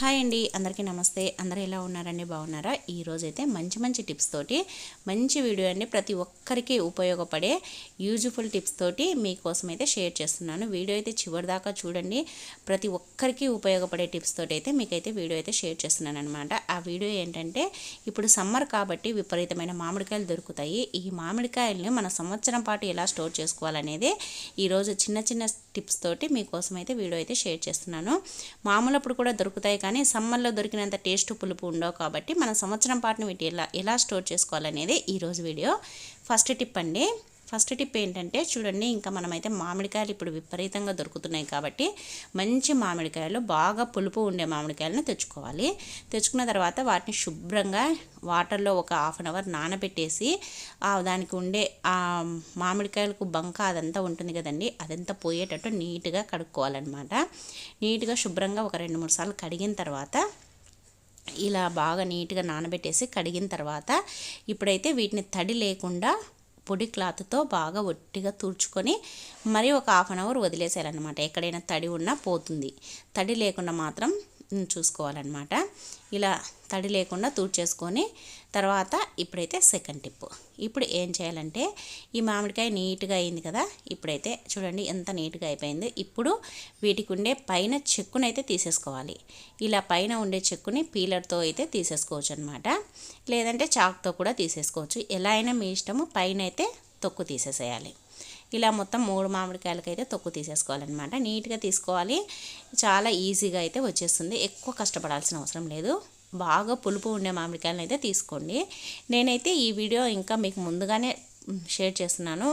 Hi అండి అందరికీ నమస్తే. అందరూ ఎలా ఉన్నారండి? బాగున్నారా? ఈరోజు అయితే మంచి మంచి టిప్స్ తోటి మంచి వీడియో అండి ప్రతి ఒక్కరికి ఉపయోగపడే యూజ్ఫుల్ టిప్స్ తోటి మీకోసం అయితే షేర్ చేస్తున్నాను. వీడియో అయితే చివరి దాకా చూడండి. ప్రతి ఒక్కరికి ఉపయోగపడే టిప్స్ తోటి అయితే మీకైతే వీడియో అయితే షేర్ చేస్తున్నాను అనమాట ఆ వీడియో ఏంటంటే ఇప్పుడు సమ్మర్ కాబట్టి విపరీతమైన మామిడికాయలు దొరుకుతాయి. ఈ మామిడికాయల్ని మన సంవత్సరం పాటు ఎలా స్టోర్ చేసుకోవాలనేది ఈరోజు చిన్న చిన్న టిప్స్ తోటి మీకోసం అయితే వీడియో అయితే షేర్ చేస్తున్నాను. మామూలప్పుడు కూడా దొరుకుతాయి కానీ సమ్మర్లో దొరికినంత టేస్ట్ పులుపు ఉండవు కాబట్టి మనం సంవత్సరం పాటును వీటి ఎలా ఎలా స్టోర్ చేసుకోవాలనేది ఈరోజు వీడియో. ఫస్ట్ టిప్ అండి ఫస్ట్ టిప్ ఏంటంటే చూడండి ఇంకా మనమైతే మామిడికాయలు ఇప్పుడు విపరీతంగా దొరుకుతున్నాయి కాబట్టి మంచి మామిడికాయలు బాగా పులుపు ఉండే మామిడికాయలను తెచ్చుకోవాలి. తెచ్చుకున్న తర్వాత వాటిని శుభ్రంగా వాటర్లో ఒక హాఫ్ అన్ అవర్ నానబెట్టేసి దానికి ఉండే ఆ మామిడికాయలకు బంక అదంతా ఉంటుంది కదండి అదంతా పోయేటట్టు నీట్గా కడుక్కోవాలన్నమాట. నీట్గా శుభ్రంగా ఒక రెండు మూడు సార్లు కడిగిన తర్వాత ఇలా బాగా నీట్గా నానబెట్టేసి కడిగిన తర్వాత ఇప్పుడైతే వీటిని తడి లేకుండా పొడి క్లాత్తో బాగా ఒట్టిగా తుడుచుకొని మరి ఒక హాఫ్ అన్ అవర్ వదిలేసేయాలన్నమాట. ఎక్కడైనా తడి ఉన్నా పోతుంది. తడి లేకుండా మాత్రం చూసుకోవాలన్నమాట. ఇలా తడి లేకుండా తూడ్చేసుకొని తర్వాత ఇప్పుడైతే సెకండ్ టిప్ ఇప్పుడు ఏం చేయాలంటే ఈ మామిడికాయ నీట్గా అయింది కదా ఇప్పుడైతే చూడండి ఎంత నీట్గా అయిపోయింది. ఇప్పుడు వీటికి ఉండే పైన చెక్కునైతే తీసేసుకోవాలి. ఇలా పైన ఉండే చెక్కుని పీలర్తో అయితే తీసేసుకోవచ్చు అనమాట లేదంటే చాక్తో కూడా తీసేసుకోవచ్చు. ఎలా అయినా మీ ఇష్టము పైన అయితే తొక్కు తీసేసేయాలి. ఇలా మొత్తం మూడు మామిడికాయలకైతే తొక్కు తీసేసుకోవాలన్నమాట. నీట్గా తీసుకోవాలి. చాలా ఈజీగా అయితే వచ్చేస్తుంది. ఎక్కువ కష్టపడాల్సిన అవసరం లేదు. బాగా పులుపు ఉండే మామిడికాయలను అయితే తీసుకోండి. నేనైతే ఈ వీడియో ఇంకా మీకు ముందుగానే షేర్ చేస్తున్నాను.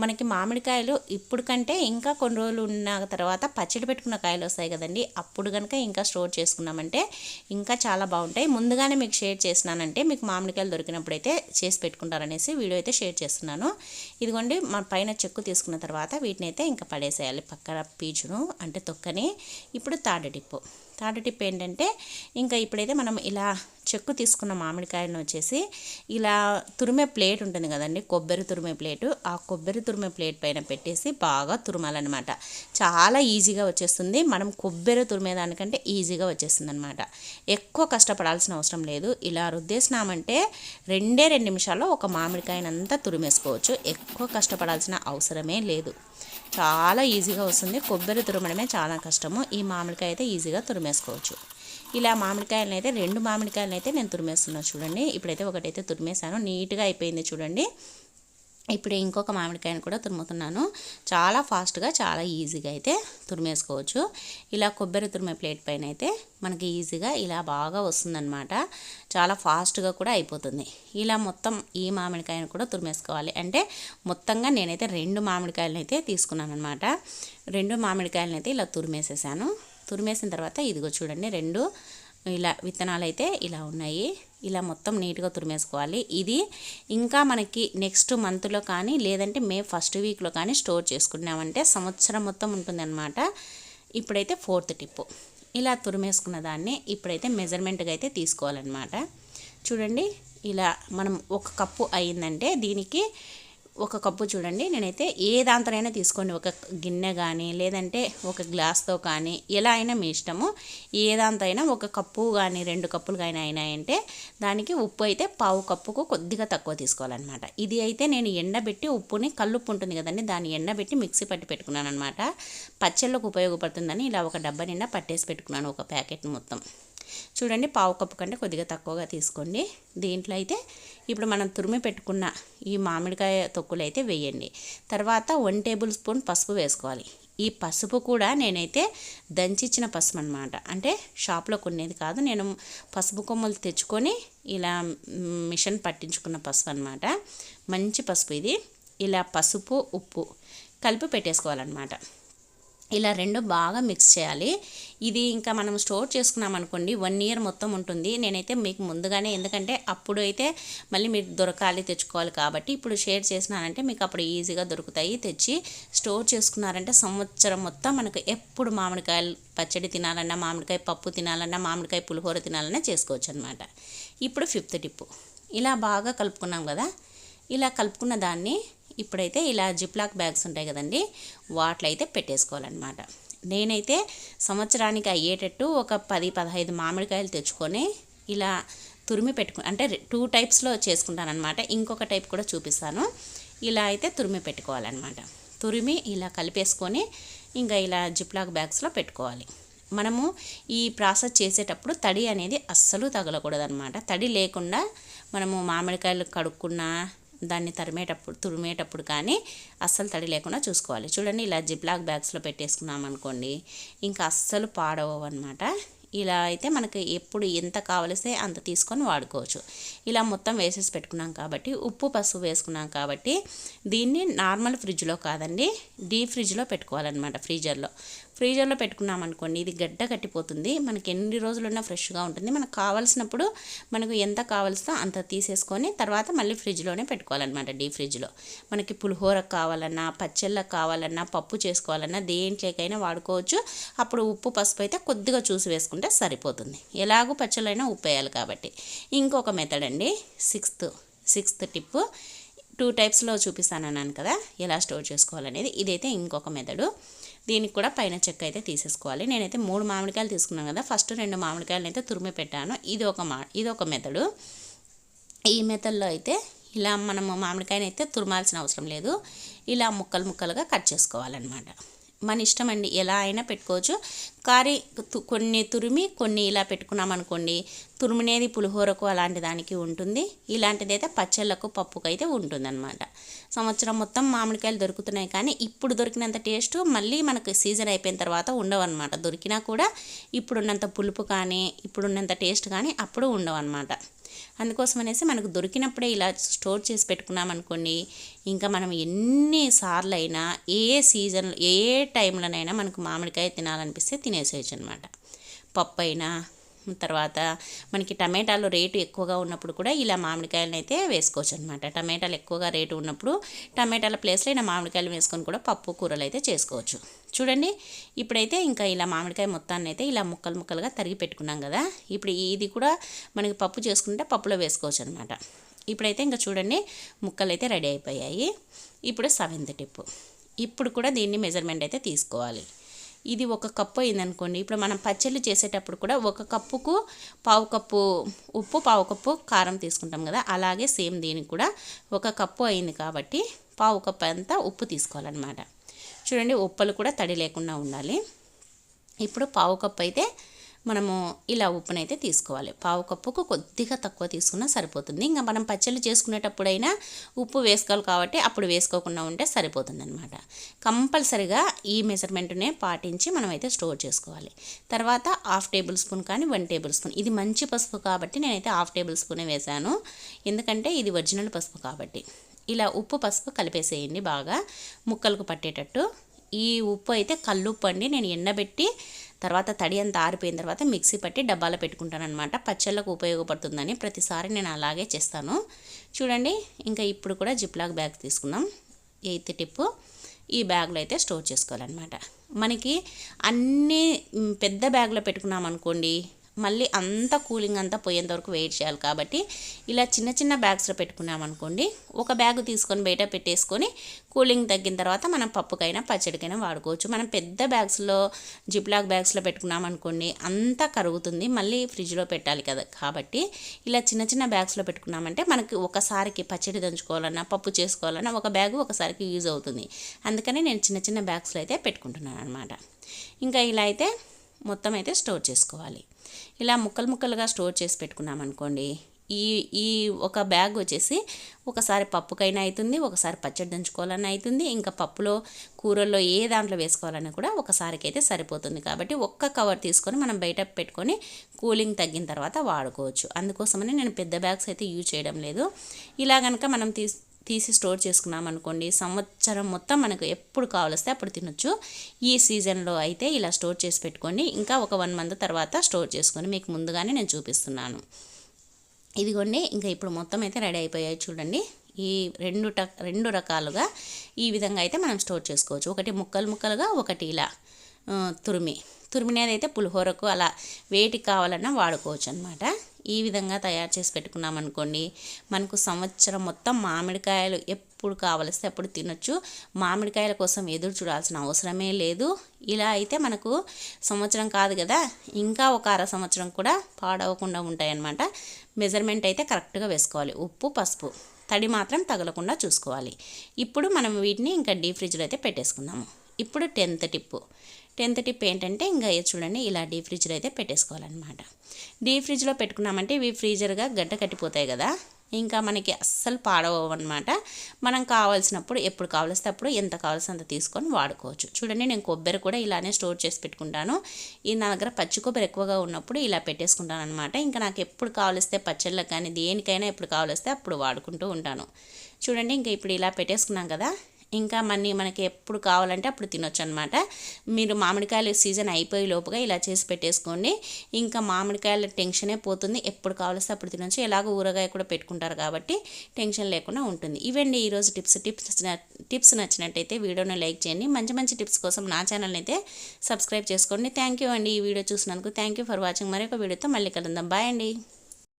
మనకి మామిడికాయలు ఇప్పుడు కంటే ఇంకా కొన్ని రోజులు ఉన్న తర్వాత పచ్చడి పెట్టుకున్న కాయలు వస్తాయి కదండి. అప్పుడు కనుక ఇంకా స్టోర్ చేసుకున్నామంటే ఇంకా చాలా బాగుంటాయి. ముందుగానే మీకు షేర్ చేసినానంటే మీకు మామిడికాయలు దొరికినప్పుడు అయితే చేసి పెట్టుకుంటారనేసి వీడియో అయితే షేర్ చేస్తున్నాను. ఇదిగోండి మన పైన చెక్కు తీసుకున్న తర్వాత వీటిని అయితే ఇంకా పడేసేయాలి. పక్కన పీచును అంటే తొక్కని. ఇప్పుడు తాడు డిప్పు. థర్డ్ టిప్ ఏంటంటే ఇంకా ఇప్పుడైతే మనం ఇలా చెక్కు తీసుకున్న మామిడికాయలను వచ్చేసి ఇలా తురిమే ప్లేట్ ఉంటుంది కదండి కొబ్బరి తురిమే ప్లేటు. ఆ కొబ్బరి తురిమే ప్లేట్ పైన పెట్టేసి బాగా తురమాలన్నమాట. చాలా ఈజీగా వచ్చేస్తుంది. మనం కొబ్బరి తురిమేదానికంటే ఈజీగా వచ్చేస్తుంది అనమాట ఎక్కువ కష్టపడాల్సిన అవసరం లేదు. ఇలా రుద్దేసినామంటే రెండే రెండు నిమిషాల్లో ఒక మామిడికాయనంతా తురిమేసుకోవచ్చు. ఎక్కువ కష్టపడాల్సిన అవసరమే లేదు. చాలా ఈజీగా వస్తుంది. కొబ్బరి తురమడమే చాలా కష్టము. ఈ మామిడికాయ అయితే ఈజీగా తురిమేసుకోవచ్చు. ఇలా మామిడికాయలను అయితే రెండు మామిడికాయలను అయితే నేను తురిమేస్తున్నాను చూడండి. ఇప్పుడైతే ఒకటైతే తురిమేసాను నీట్గా అయిపోయింది చూడండి. ఇప్పుడు ఇంకొక మామిడికాయను కూడా తురుముతున్నాను. చాలా ఫాస్ట్గా చాలా ఈజీగా అయితే తురిమేసుకోవచ్చు. ఇలా కొబ్బరి తురిమే ప్లేట్ పైన అయితే మనకి ఈజీగా ఇలా బాగా వస్తుందన్నమాట. చాలా ఫాస్ట్గా కూడా అయిపోతుంది. ఇలా మొత్తం ఈ మామిడికాయను కూడా తురిమేసుకోవాలి. అంటే మొత్తంగా నేనైతే రెండు మామిడికాయలను అయితే తీసుకున్నాను అనమాట రెండు మామిడికాయలను అయితే ఇలా తురిమేసేసాను. తురిమేసిన తర్వాత ఇదిగో చూడండి రెండు ఇలా విత్తనాలు అయితే ఇలా ఉన్నాయి. ఇలా మొత్తం నీట్గా తురిమేసుకోవాలి. ఇది ఇంకా మనకి నెక్స్ట్ మంత్లో కానీ లేదంటే మే ఫస్ట్ వీక్లో కానీ స్టోర్ చేసుకున్నామంటే సంవత్సరం మొత్తం ఉంటుందన్నమాట. ఇప్పుడైతే ఫోర్త్ టిప్పు ఇలా తురిమేసుకున్న దాన్ని ఇప్పుడైతే మెజర్మెంట్గా అయితే తీసుకోవాలన్నమాట. చూడండి ఇలా మనం ఒక కప్పు అయిందంటే దీనికి ఒక కప్పు చూడండి. నేనైతే ఏ దాంతోనైనా తీసుకోండి. ఒక గిన్నె కానీ లేదంటే ఒక గ్లాస్తో కానీ ఎలా అయినా మీ ఇష్టము. ఏ దాంతో అయినా ఒక కప్పు కానీ రెండు కప్పులు కానీ అయినాయంటే దానికి ఉప్పు అయితే పావు కప్పుకు కొద్దిగా తక్కువ తీసుకోవాలన్నమాట. ఇది అయితే నేను ఎండబెట్టి ఉప్పుని కల్లుప్పు ఉంటుంది కదండి దాన్ని ఎండబెట్టి మిక్సీ పట్టి పెట్టుకున్నాను అనమాట పచ్చళ్ళకు ఉపయోగపడుతుందని ఇలా ఒక డబ్బా నిండా పట్టేసి పెట్టుకున్నాను ఒక ప్యాకెట్ మొత్తం. చూడండి పావు కప్పు కంటే కొద్దిగా తక్కువగా తీసుకోండి. దీంట్లో అయితే ఇప్పుడు మనం తురిమి పెట్టుకున్న ఈ మామిడికాయ తొక్కులు అయితే వేయండి. తర్వాత వన్ టేబుల్ స్పూన్ పసుపు వేసుకోవాలి. ఈ పసుపు కూడా నేనైతే దంచిచ్చిన పసుపు అనమాట అంటే షాప్లో కొనేది కాదు నేను పసుపు కొమ్మలు తెచ్చుకొని ఇలా మిషన్ పట్టించుకున్న పసుపు అనమాట మంచి పసుపు ఇది. ఇలా పసుపు ఉప్పు కలిపి పెట్టేసుకోవాలన్నమాట. ఇలా రెండు బాగా మిక్స్ చేయాలి. ఇది ఇంకా మనం స్టోర్ చేసుకున్నాం అనుకోండి వన్ ఇయర్ మొత్తం ఉంటుంది. నేనైతే మీకు ముందుగానే ఎందుకంటే అప్పుడు అయితే మళ్ళీ మీరు దొరకాలి తెచ్చుకోవాలి కాబట్టి ఇప్పుడు షేర్ చేసినానంటే మీకు అప్పుడు ఈజీగా దొరుకుతాయి తెచ్చి స్టోర్ చేసుకున్నారంటే సంవత్సరం మొత్తం మనకు ఎప్పుడు మామిడికాయలు పచ్చడి తినాలన్నా మామిడికాయ పప్పు తినాలన్నా మామిడికాయ పులిహోర తినాలన్నా చేసుకోవచ్చు అనమాట ఇప్పుడు ఫిఫ్త్ టిప్పు. ఇలా బాగా కలుపుకున్నాం కదా. ఇలా కలుపుకున్న దాన్ని ఇప్పుడైతే ఇలా జిప్లాక్ బ్యాగ్స్ ఉంటాయి కదండి వాటిలో అయితే పెట్టేసుకోవాలన్నమాట. నేనైతే సంవత్సరానికి అయ్యేటట్టు ఒక పది పదహైదు మామిడికాయలు తెచ్చుకొని ఇలా తురిమి పెట్టుకు అంటే టూ టైప్స్లో చేసుకుంటానమాట ఇంకొక టైప్ కూడా చూపిస్తాను. ఇలా అయితే తురిమి పెట్టుకోవాలన్నమాట. తురిమి ఇలా కలిపేసుకొని ఇంకా ఇలా జిప్లాక్ బ్యాగ్స్లో పెట్టుకోవాలి. మనము ఈ ప్రాసెస్ చేసేటప్పుడు తడి అనేది అస్సలు తగలకూడదు అనమాట తడి లేకుండా మనము మామిడికాయలు కడుక్కున్నా దాన్ని తరిమేటప్పుడు తురిమేటప్పుడు కానీ అస్సలు తడి లేకుండా చూసుకోవాలి. చూడండి ఇలా జిప్లాక్ బ్యాగ్స్లో పెట్టేసుకున్నాం అనుకోండి ఇంకా అస్సలు పాడవు అనమాట ఇలా అయితే మనకి ఎప్పుడు ఎంత కావలిస్తే అంత తీసుకొని వాడుకోవచ్చు. ఇలా మొత్తం వేసేసి పెట్టుకున్నాం కాబట్టి ఉప్పు పసుపు వేసుకున్నాం కాబట్టి దీన్ని నార్మల్ ఫ్రిడ్జ్లో కాదండి డీప్ ఫ్రిడ్జ్లో పెట్టుకోవాలన్నమాట ఫ్రీజర్లో. ఫ్రీజర్లో పెట్టుకున్నాం అనుకోండి ఇది గడ్డ కట్టిపోతుంది. మనకి ఎన్ని రోజులున్నా ఫ్రెష్గా ఉంటుంది. మనకు కావాల్సినప్పుడు మనకు ఎంత కావాల్సో అంత తీసేసుకొని తర్వాత మళ్ళీ ఫ్రిడ్జ్లోనే పెట్టుకోవాలన్నమాట డీ ఫ్రిడ్జ్లో. మనకి పులిహోర కావాలన్నా పచ్చళ్ళకు కావాలన్నా పప్పు చేసుకోవాలన్నా దేంట్లోకైనా వాడుకోవచ్చు. అప్పుడు ఉప్పు పసుపు అయితే కొద్దిగా చూసి వేసుకుంటే సరిపోతుంది. ఎలాగో పచ్చళ్ళైనా ఉప్పు వేయాలి కాబట్టి. ఇంకొక మెథడ్ అండి సిక్స్త్ సిక్స్త్ టిప్పు టూ టైప్స్లో చూపిస్తాను అన్నాను కదా ఎలా స్టోర్ చేసుకోవాలనేది. ఇదైతే ఇంకొక మెథడు దీనికి కూడా పైన చెక్క అయితే తీసేసుకోవాలి. నేనైతే మూడు మామిడికాయలు తీసుకున్నాను కదా ఫస్ట్ రెండు మామిడికాయలను అయితే తురిమి పెట్టాను. ఇది ఒక మా ఇది ఒక మెథడు. ఈ మెథడ్లో అయితే ఇలా మనము మామిడికాయని అయితే తురమాల్సిన అవసరం లేదు. ఇలా ముక్కలు ముక్కలుగా కట్ చేసుకోవాలన్నమాట. మన ఇష్టం అండి. ఎలా అయినా పెట్టుకోవచ్చు. కారీ కొన్ని తురిమి కొన్ని ఇలా పెట్టుకున్నాం అనుకోండి తురిమినేది పులిహోరకు అలాంటి దానికి ఉంటుంది. ఇలాంటిది అయితే పచ్చళ్ళకు పప్పుకు అయితే ఉంటుందన్నమాట. సంవత్సరం మొత్తం మామిడికాయలు దొరుకుతున్నాయి కానీ ఇప్పుడు దొరికినంత టేస్ట్ మళ్ళీ మనకు సీజన్ అయిపోయిన తర్వాత ఉండవన్నమాట. దొరికినా కూడా ఇప్పుడున్నంత పులుపు కానీ ఇప్పుడున్నంత టేస్ట్ కానీ అప్పుడు ఉండవన్నమాట. అందుకోసం అనేసి మనకు దొరికినప్పుడే ఇలా స్టోర్ చేసి పెట్టుకున్నాం అనుకోండి ఇంకా మనం ఎన్నిసార్లు అయినా ఏ సీజన్ ఏ టైంలోనైనా మనకు మామిడికాయ తినాలనిపిస్తే తినేసేయచ్చు అనమాట పప్పు అయినా తర్వాత మనకి టమాటాలు రేటు ఎక్కువగా ఉన్నప్పుడు కూడా ఇలా మామిడికాయలను అయితే వేసుకోవచ్చు అనమాట టమాటాలు ఎక్కువగా రేటు ఉన్నప్పుడు టమాటాల ప్లేస్లో ఇలా మామిడికాయలు వేసుకొని కూడా పప్పు కూరలు అయితే చేసుకోవచ్చు. చూడండి. ఇప్పుడైతే ఇంకా ఇలా మామిడికాయ మొత్తాన్ని అయితే ఇలా ముక్కలు ముక్కలుగా తరిగి పెట్టుకున్నాం కదా. ఇప్పుడు ఇది కూడా మనకి పప్పు చేసుకుంటే పప్పులో వేసుకోవచ్చు అనమాట ఇప్పుడైతే ఇంకా చూడండి ముక్కలు అయితే రెడీ అయిపోయాయి. ఇప్పుడు సెవెంత్ టిప్పు. ఇప్పుడు కూడా దీన్ని మెజర్మెంట్ అయితే తీసుకోవాలి. ఇది ఒక కప్పు అయిందనుకోండి ఇప్పుడు మనం పచ్చళ్ళు చేసేటప్పుడు కూడా ఒక కప్పుకు పావు కప్పు ఉప్పు పావు కప్పు కారం తీసుకుంటాం కదా. అలాగే సేమ్ దీనికి కూడా ఒక కప్పు అయింది కాబట్టి పావు కప్పు అంతా ఉప్పు తీసుకోవాలన్నమాట. చూడండి ఉప్పలు కూడా తడి లేకుండా ఉండాలి. ఇప్పుడు పావు కప్పు అయితే మనము ఇలా ఉప్పునైతే తీసుకోవాలి. పావు కప్పుకు కొద్దిగా తక్కువ తీసుకున్నా సరిపోతుంది. ఇంకా మనం పచ్చళ్ళు చేసుకునేటప్పుడైనా ఉప్పు వేసుకోవాలి కాబట్టి అప్పుడు వేసుకోకుండా ఉంటే సరిపోతుంది అనమాట కంపల్సరిగా ఈ మెజర్మెంట్నే పాటించి మనమైతే స్టోర్ చేసుకోవాలి. తర్వాత హాఫ్ టేబుల్ స్పూన్ కానీ వన్ టేబుల్ స్పూన్. ఇది మంచి పసుపు కాబట్టి నేనైతే హాఫ్ టేబుల్ స్పూనే వేశాను. ఎందుకంటే ఇది ఒరిజినల్ పసుపు కాబట్టి. ఇలా ఉప్పు పసుపు కలిపేసేయండి బాగా ముక్కలకు పట్టేటట్టు. ఈ ఉప్పు అయితే కల్లుప్పు అండి. నేను ఎండబెట్టి తర్వాత తడి అంతా ఆరిపోయిన తర్వాత మిక్సీ పట్టి డబ్బాలో పెట్టుకుంటాను అనమాట పచ్చళ్ళకు ఉపయోగపడుతుందని ప్రతిసారి నేను అలాగే చేస్తాను. చూడండి ఇంకా ఇప్పుడు కూడా జిప్లాక్ బ్యాగ్ తీసుకున్నాం ఎయిత్ టిప్పు ఈ బ్యాగ్లో అయితే స్టోర్ చేసుకోవాలన్నమాట. మనకి అన్నీ పెద్ద బ్యాగ్లో పెట్టుకున్నాం అనుకోండి మళ్ళీ అంత కూలింగ్ అంతా పోయేంత వరకు వెయిట్ చేయాలి. కాబట్టి ఇలా చిన్న చిన్న బ్యాగ్స్లో పెట్టుకున్నామనుకోండి ఒక బ్యాగ్ తీసుకొని బయట పెట్టేసుకొని కూలింగ్ తగ్గిన తర్వాత మనం పప్పుకైనా పచ్చడికైనా వాడుకోవచ్చు. మనం పెద్ద బ్యాగ్స్లో జిప్లాక్ బ్యాగ్స్లో పెట్టుకున్నామనుకోండి అంతా కరుగుతుంది. మళ్ళీ ఫ్రిడ్జ్లో పెట్టాలి కదా. కాబట్టి ఇలా చిన్న చిన్న బ్యాగ్స్లో పెట్టుకున్నామంటే మనకి ఒకసారికి పచ్చడి దంచుకోవాలన్నా పప్పు చేసుకోవాలన్నా ఒక బ్యాగ్ ఒకసారికి యూజ్ అవుతుంది. అందుకని నేను చిన్న చిన్న బ్యాగ్స్లో అయితే పెట్టుకుంటున్నాను అనమాట ఇంకా ఇలా అయితే మొత్తం అయితే స్టోర్ చేసుకోవాలి. ఇలా ముక్కలు ముక్కలుగా స్టోర్ చేసి పెట్టుకున్నాం అనుకోండి ఈ ఈ ఒక బ్యాగ్ వచ్చేసి ఒకసారి పప్పుకైనా అవుతుంది ఒకసారి పచ్చడి దంచుకోవాలని అవుతుంది ఇంకా పప్పులో కూరల్లో ఏ దాంట్లో వేసుకోవాలన్నా కూడా ఒకసారికి అయితే సరిపోతుంది. కాబట్టి ఒక్క కవర్ తీసుకొని మనం బయట పెట్టుకొని కూలింగ్ తగ్గిన తర్వాత వాడుకోవచ్చు. అందుకోసమని నేను పెద్ద బ్యాగ్స్ అయితే యూజ్ చేయడం లేదు. ఇలా కనుక మనం తీసు తీసి స్టోర్ చేసుకున్నాం అనుకోండి సంవత్సరం మొత్తం మనకు ఎప్పుడు కావలిస్తే అప్పుడు తినొచ్చు. ఈ సీజన్లో అయితే ఇలా స్టోర్ చేసి పెట్టుకోండి ఇంకా ఒక వన్ మంత్ తర్వాత స్టోర్ చేసుకొని మీకు ముందుగానే నేను చూపిస్తున్నాను. ఇదిగోండి ఇంకా ఇప్పుడు మొత్తం అయితే రెడీ అయిపోయాయి చూడండి. ఈ రెండు ట రెండు రకాలుగా ఈ విధంగా అయితే మనం స్టోర్ చేసుకోవచ్చు. ఒకటి ముక్కలు ముక్కలుగా ఒకటి ఇలా తురిమి. తురిమినేది అయితే పులిహోరకు అలా వేటికి కావాలన్నా వాడుకోవచ్చు అనమాట ఈ విధంగా తయారు చేసి పెట్టుకున్నాం అనుకోండి మనకు సంవత్సరం మొత్తం మామిడికాయలు ఎప్పుడు కావలిస్తే అప్పుడు తినొచ్చు. మామిడికాయల కోసం ఎదురు చూడాల్సిన అవసరమే లేదు. ఇలా అయితే మనకు సంవత్సరం కాదు కదా ఇంకా ఒక అర సంవత్సరం కూడా పాడవకుండా ఉంటాయన్నమాట. మెజర్మెంట్ అయితే కరెక్ట్గా వేసుకోవాలి. ఉప్పు పసుపు తడి మాత్రం తగలకుండా చూసుకోవాలి. ఇప్పుడు మనం వీటిని ఇంకా డీప్ ఫ్రిడ్జ్లో అయితే పెట్టేసుకుందాము. ఇప్పుడు టెన్త్ టిప్పు. టెన్త్ టిప్ ఏంటంటే ఇంకా చూడండి ఇలా డీప్ ఫ్రిడ్జ్లో అయితే పెట్టేసుకోవాలన్నమాట. డీప్ ఫ్రిడ్జ్లో పెట్టుకున్నామంటే ఇవి ఫ్రీజర్గా గడ్డ కట్టిపోతాయి కదా. ఇంకా మనకి అస్సలు పాడవన్నమాట మనం కావాల్సినప్పుడు ఎప్పుడు కావాల్సితే అప్పుడు ఎంత కావాల్సినంత తీసుకొని వాడుకోవచ్చు. చూడండి నేను కొబ్బరి కూడా ఇలానే స్టోర్ చేసి పెట్టుకుంటాను. ఈ నా దగ్గర పచ్చి కొబ్బరి ఎక్కువగా ఉన్నప్పుడు ఇలా పెట్టేసుకుంటాను అనమాట ఇంకా నాకు ఎప్పుడు కావలిస్తే పచ్చళ్ళకి కానీ దేనికైనా ఎప్పుడు కావలిస్తే అప్పుడు వాడుకుంటూ ఉంటాను. చూడండి ఇంకా ఇప్పుడు ఇలా పెట్టేసుకున్నాం కదా. ఇంకా మనీ మనకి ఎప్పుడు కావాలంటే అప్పుడు తినొచ్చు అనమాట మీరు మామిడికాయలు సీజన్ అయిపోయే లోపుగా ఇలా చేసి పెట్టేసుకోండి. ఇంకా మామిడికాయల టెన్షనే పోతుంది. ఎప్పుడు కావాల్సి అప్పుడు తినొచ్చు. ఎలాగో ఊరగాయ కూడా పెట్టుకుంటారు కాబట్టి టెన్షన్ లేకుండా ఉంటుంది. ఇవండి ఈరోజు టిప్స్. టిప్స్ టిప్స్ నచ్చినట్టయితే వీడియోని లైక్ చేయండి. మంచి మంచి టిప్స్ కోసం నా ఛానల్ని అయితే సబ్స్క్రైబ్ చేసుకోండి. థ్యాంక్ యూ అండి. ఈ వీడియో చూసినందుకు థ్యాంక్ యూ ఫర్ వాచింగ్. మరొక వీడియోతో మళ్ళీ కలుద్దాం. బాయ్ అండి.